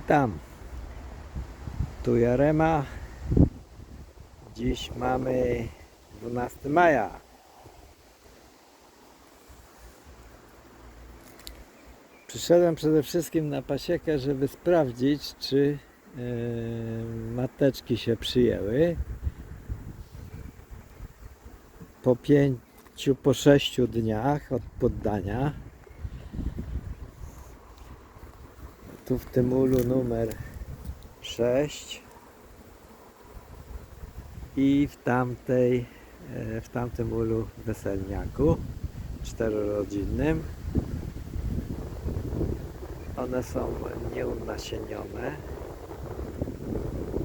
Witam. Tu Jarema. Dziś mamy 12 maja. Przyszedłem przede wszystkim na pasiekę, żeby sprawdzić, czy e, mateczki się przyjęły. Po pięciu, po sześciu dniach od poddania. Tu w tym ulu numer 6 i w tamtej e, w tamtym ulu weselniaku czterorodzinnym. One są nieunasienione.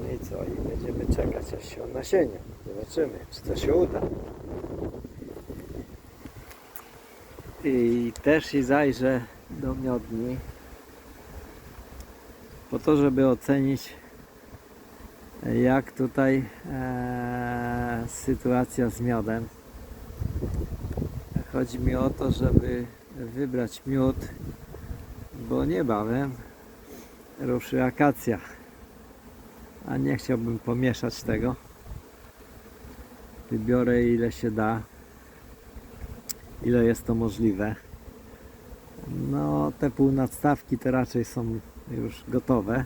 No i co i będziemy czekać aż się unasienią zobaczymy czy to się uda. I też i zajrzę do miodni po to, żeby ocenić jak tutaj e, sytuacja z miodem. Chodzi mi o to, żeby wybrać miód, bo niebawem ruszy akacja. A nie chciałbym pomieszać tego. Wybiorę ile się da, ile jest to możliwe. No, te półnadstawki to raczej są już gotowe.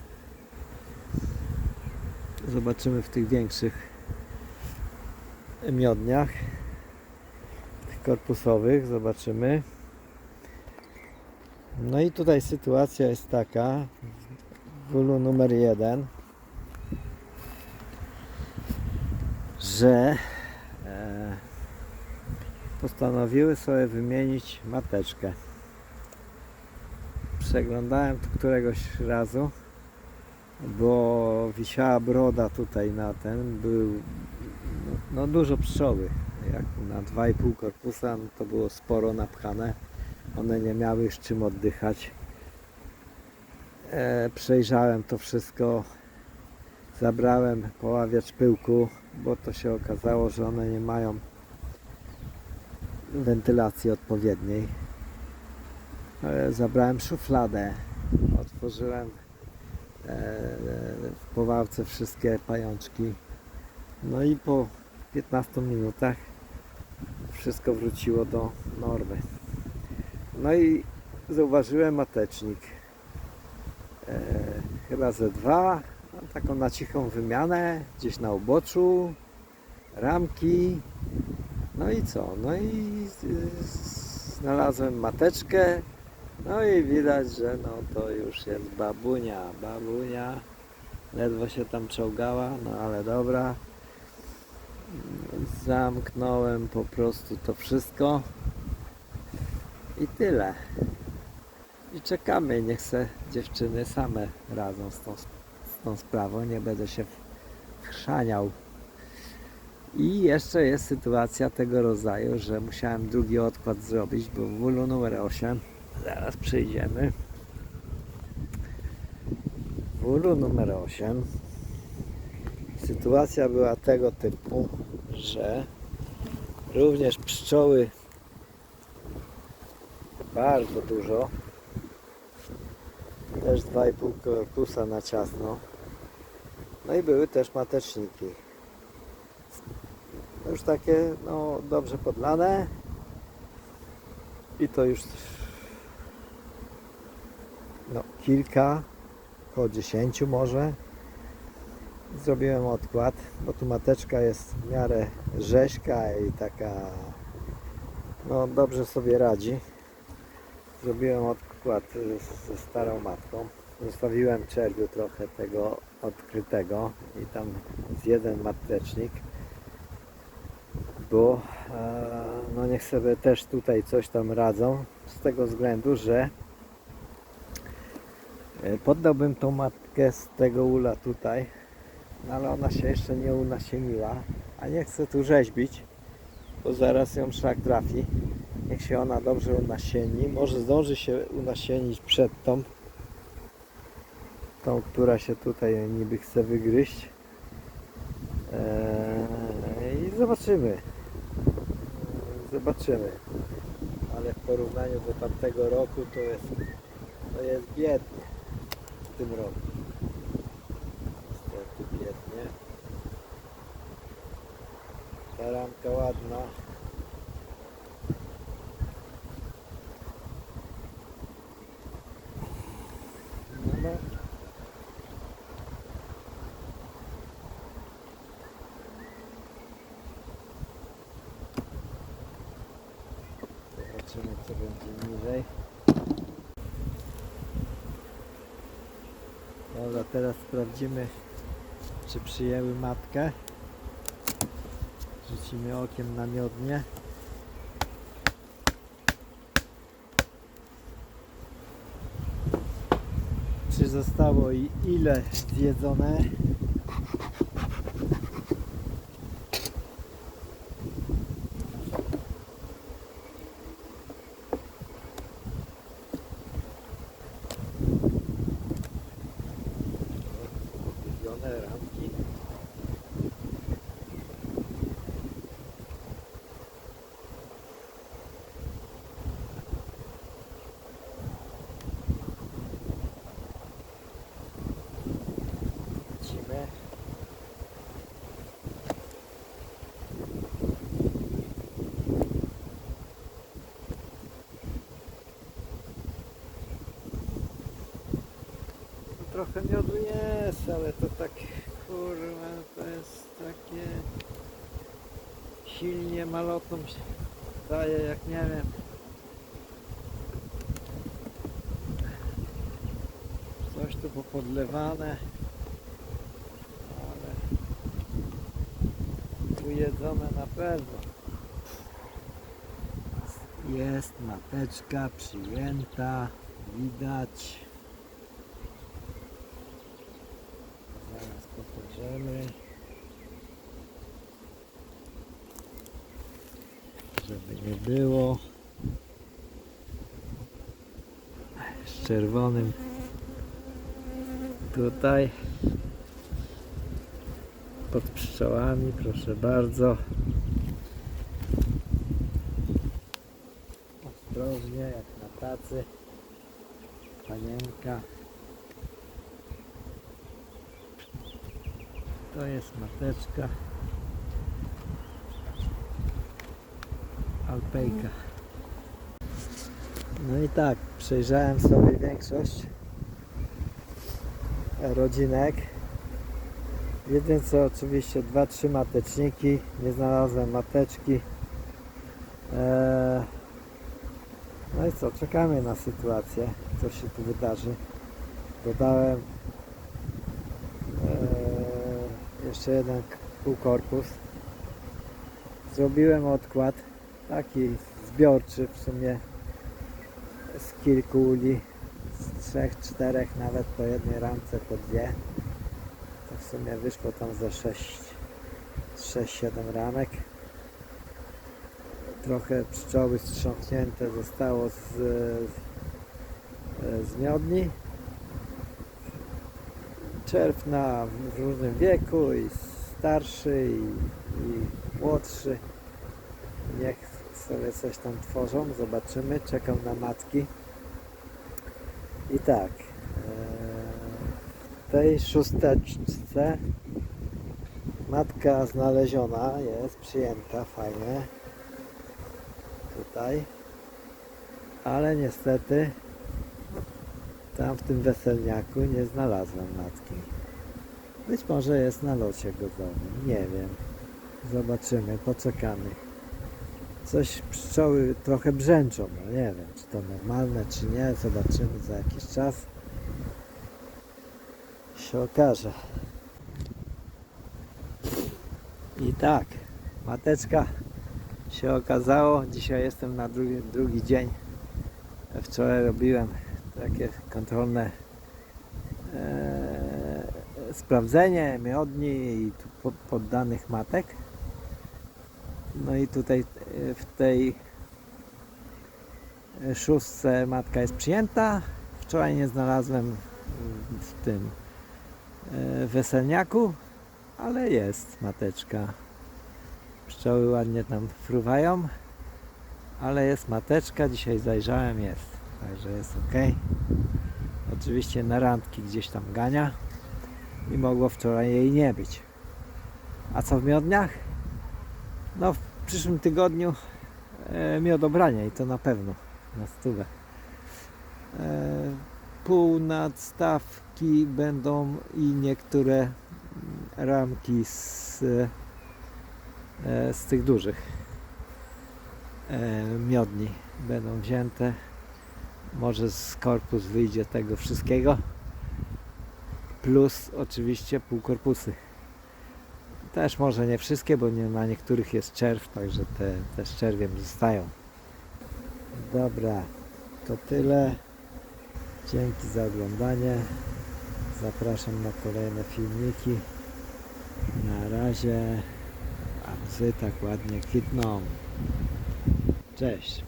Zobaczymy w tych większych miodniach, tych korpusowych, zobaczymy. No i tutaj sytuacja jest taka, w ulu numer jeden, że e, postanowiły sobie wymienić mateczkę przeglądałem to któregoś razu, bo wisiała broda tutaj na ten, był no, dużo pszczoły, jak na 2,5 korpusa no to było sporo napchane, one nie miały już czym oddychać. E, przejrzałem to wszystko, zabrałem poławiacz pyłku, bo to się okazało, że one nie mają wentylacji odpowiedniej zabrałem szufladę, otworzyłem e, w powałce wszystkie pajączki. No i po 15 minutach wszystko wróciło do normy. No i zauważyłem matecznik. E, chyba ze dwa, no, taką na cichą wymianę, gdzieś na uboczu, ramki. No i co? No i znalazłem mateczkę, no i widać, że no to już jest babunia, babunia. Ledwo się tam czołgała, no ale dobra. Zamknąłem po prostu to wszystko. I tyle. I czekamy, niech se dziewczyny same radzą z tą, z tą sprawą, nie będę się chrzaniał. I jeszcze jest sytuacja tego rodzaju, że musiałem drugi odkład zrobić, bo w ulu numer 8 Zaraz przejdziemy. W ulu numer 8 sytuacja była tego typu, że również pszczoły bardzo dużo też 2,5 korpusa na ciasno. No i były też mateczniki. Już takie no dobrze podlane. I to już no, kilka, około 10 może. Zrobiłem odkład, bo tu mateczka jest w miarę rzeźka i taka no dobrze sobie radzi. Zrobiłem odkład ze starą matką. Zostawiłem czerwiu trochę tego odkrytego i tam z jeden matecznik, bo e, no niech sobie też tutaj coś tam radzą z tego względu, że Poddałbym tą matkę z tego ula tutaj, no ale ona się jeszcze nie unasieniła, a nie chcę tu rzeźbić, bo zaraz ją szlak trafi. Niech się ona dobrze unasieni. Może zdąży się unasienić przed tą, tą, która się tutaj niby chce wygryźć. Eee, I zobaczymy. Zobaczymy. Ale w porównaniu do tamtego roku to jest, to jest biednie w tym roku. Niestety biednie. Ta ramka ładna. Dobra, teraz sprawdzimy czy przyjęły matkę. Rzucimy okiem na miodnie. Czy zostało i ile zjedzone? Trochę miodu jest, ale to tak kurwa to jest takie silnie malotą się daje jak nie wiem. Coś tu popodlewane. Ale ujedzone na pewno. Jest mateczka przyjęta, widać. Zaraz Żeby nie było. Z czerwonym tutaj pod pszczołami, proszę bardzo. Ostrożnie, jak na tacy. Panienka. To jest mateczka. Alpejka. No i tak, przejrzałem sobie większość rodzinek. Jedynie co oczywiście dwa, trzy mateczniki. Nie znalazłem mateczki. Eee, no i co, czekamy na sytuację, co się tu wydarzy. Dodałem jeszcze jeden półkorpus. Zrobiłem odkład, taki zbiorczy w sumie z kilku uli, z trzech, czterech, nawet po jednej ramce, po dwie. To w sumie wyszło tam ze 6, 6-7 ramek. Trochę pszczoły strząknięte zostało z, z miodni. Czerw na w różnym wieku i starszy i, i młodszy. Niech sobie coś tam tworzą, zobaczymy. Czekam na matki. I tak, e, w tej szósteczce matka znaleziona jest, przyjęta, fajnie. Tutaj. Ale niestety tam w tym weselniaku nie znalazłem matki. Być może jest na locie gotowym, nie wiem. Zobaczymy, poczekamy. Coś pszczoły trochę brzęczą, no nie wiem, czy to normalne, czy nie. Zobaczymy za jakiś czas. Się okaże. I tak, mateczka się okazało. Dzisiaj jestem na drugi, drugi dzień. Wczoraj robiłem takie kontrolne e, sprawdzenie miodni i poddanych matek. No i tutaj e, w tej e, szóstce matka jest przyjęta. Wczoraj nie znalazłem mm, w tym e, weselniaku, ale jest mateczka. Pszczoły ładnie tam fruwają, ale jest mateczka. Dzisiaj zajrzałem, jest. Także jest ok. Oczywiście na randki gdzieś tam gania. i mogło wczoraj jej nie być. A co w miodniach? No w przyszłym tygodniu e, miodobranie i to na pewno na stówę. E, pół nadstawki będą i niektóre ramki z, e, z tych dużych e, miodni będą wzięte. Może z korpus wyjdzie tego wszystkiego. Plus oczywiście półkorpusy. Też może nie wszystkie, bo nie, na niektórych jest czerw, także te, te z czerwiem zostają. Dobra, to tyle. Dzięki za oglądanie. Zapraszam na kolejne filmiki. Na razie. A psy tak ładnie kwitną. Cześć.